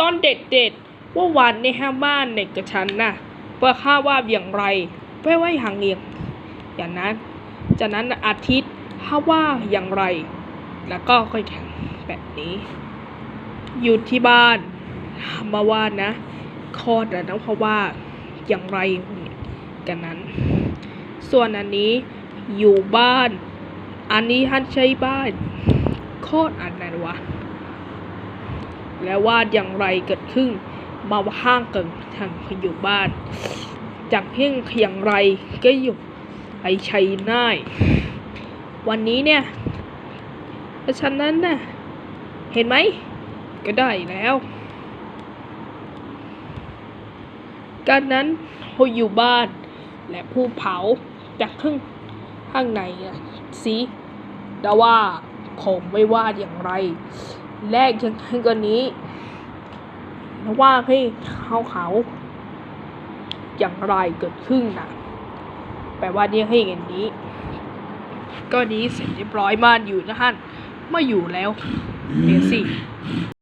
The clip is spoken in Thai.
ตอนเด็ดๆว่าวันในห้าบ้านในกระชั้นน่ะว่าข้าว่าอย่างไรไม่ว่าอย่างเงียงอย่างนั้น จากนั้นอาทิตย์ถ้าว่าอย่างไร แล้วก็ค่อยแข่งแบบนี้ อยู่ที่บ้านมาว่านะคลอดแล้วนะเพราะว่าอย่างไรกันนั้น ส่วนอันนี้อยู่บ้าน อันนี้ท่านใช้บ้านโคตรอันนั้นวะ แล้วว่าอย่างไรเกิดขึ้น มาห้างเกันทางอยู่บ้าน จากเพียงอย่างไรก็อยู่ไอชัยน่ายวันนี้เนี่ยเพราะฉะนั้นน่ะเห็นไหม ก็ได้แล้วการนั้นเขาอยู่บ้าน และผู้เผาจากข้างข้างในอะสิแต่ว่าคงไม่ว่าอย่างไร แรกยังให้กันนี้แล้วว่าให้เขาเขาอย่างไรเกิดขึ้นนะแปลว่าเนี่ยให้เงินนี้ ก็นี้เสร็จเรียบร้อยบ้านอยู่นะท่านไม่อยู่แล้วเดี๋ยวสิ